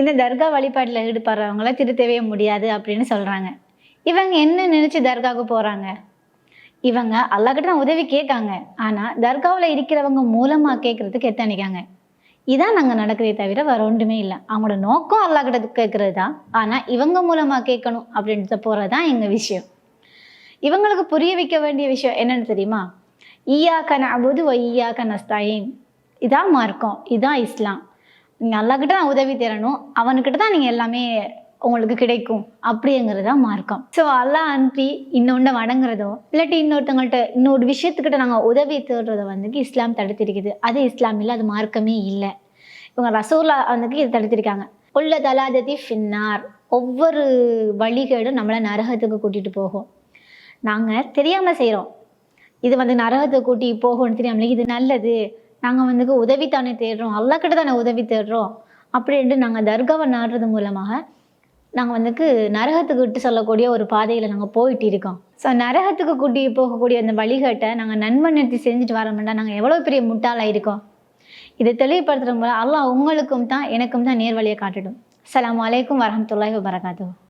இந்த தர்கா வழிபாட்டில் ஈடுபடுறவங்கள திருத்தவே முடியாது அப்படின்னு சொல்கிறாங்க இவங்க என்ன நினச்சி தர்காவுக்கு போகிறாங்க இவங்க அல்லாக்கிட்ட உதவி கேட்காங்க. ஆனால் தர்காவில் இருக்கிறவங்க மூலமாக கேட்குறதுக்கு எத்தனைக்காங்க இதான் நாங்கள் நடக்கிறதே தவிர வேறு ஒன்றுமே இல்லை. அவங்களோட நோக்கம் அல்லாக்கிட்ட கேட்குறது தான் ஆனால் இவங்க மூலமாக கேட்கணும் அப்படின்றத போகிறது தான் எங்கள் விஷயம். இவங்களுக்கு புரிய வைக்க வேண்டிய விஷயம் என்னென்னு தெரியுமா? ஈயாக்க நபுது ஒ கன நஸ்தாயின். இதான் மார்க்கம். இதான் இஸ்லாம். நீங்கள் அல்லாஹ்கிட்ட தான் உதவி தேரணும் அவனுக்கிட்ட தான் நீங்கள் எல்லாமே உங்களுக்கு கிடைக்கும். அப்படிங்கிறது தான் மார்க்கம். ஸோ அல்லா அன்றி இன்னொன்று வணங்குறதோ இல்லாட்டி இன்னொருத்தவங்கள்ட்ட இன்னொரு விஷயத்துக்கிட்ட நாங்கள் உதவி தேடுறத வந்து இஸ்லாம் தடுத்திருக்குது. அது இஸ்லாம் இல்லை அது மார்க்கமே இல்லை. இவங்க ரசூலா வந்து இது தடுத்திருக்காங்க. உள்ள தலாததி ஃபின்னார். ஒவ்வொரு வழிகேடும் நம்மளை நரகத்துக்கு கூட்டிகிட்டு போகும். நாங்கள் தெரியாமல் செய்கிறோம் இது வந்து நரகத்தை கூட்டி போகும்னு தெரியாமலே இது நல்லது. நாங்கள் வந்து உதவி தானே தேடுறோம். அல்லாஹ்கிட்ட தானே உதவி தேடுறோம். அப்படின்ட்டு நாங்கள் தர்காவை நாடுறது மூலமாக நாங்கள் வந்துக்கு நரகத்துக்கு விட்டு சொல்லக்கூடிய ஒரு பாதையில் நாங்கள் போயிட்டு இருக்கோம். ஸோ நரகத்துக்கு கூட்டி போகக்கூடிய அந்த வழிகட்டை நாங்கள் நண்பனிறுத்தி செஞ்சுட்டு வரோம்னா நாங்கள் எவ்வளோ பெரிய முட்டாளாக இருக்கோம். இதை தெளிவுபடுத்துகிற மூலம் அல்லாஹ் உங்களுக்கும் தான் எனக்கும் தான் நேர்வழியை காட்டிடும். அலாம் அஸ்ஸலாமு அலைக்கும் வரஹ்மத்துல்லாஹி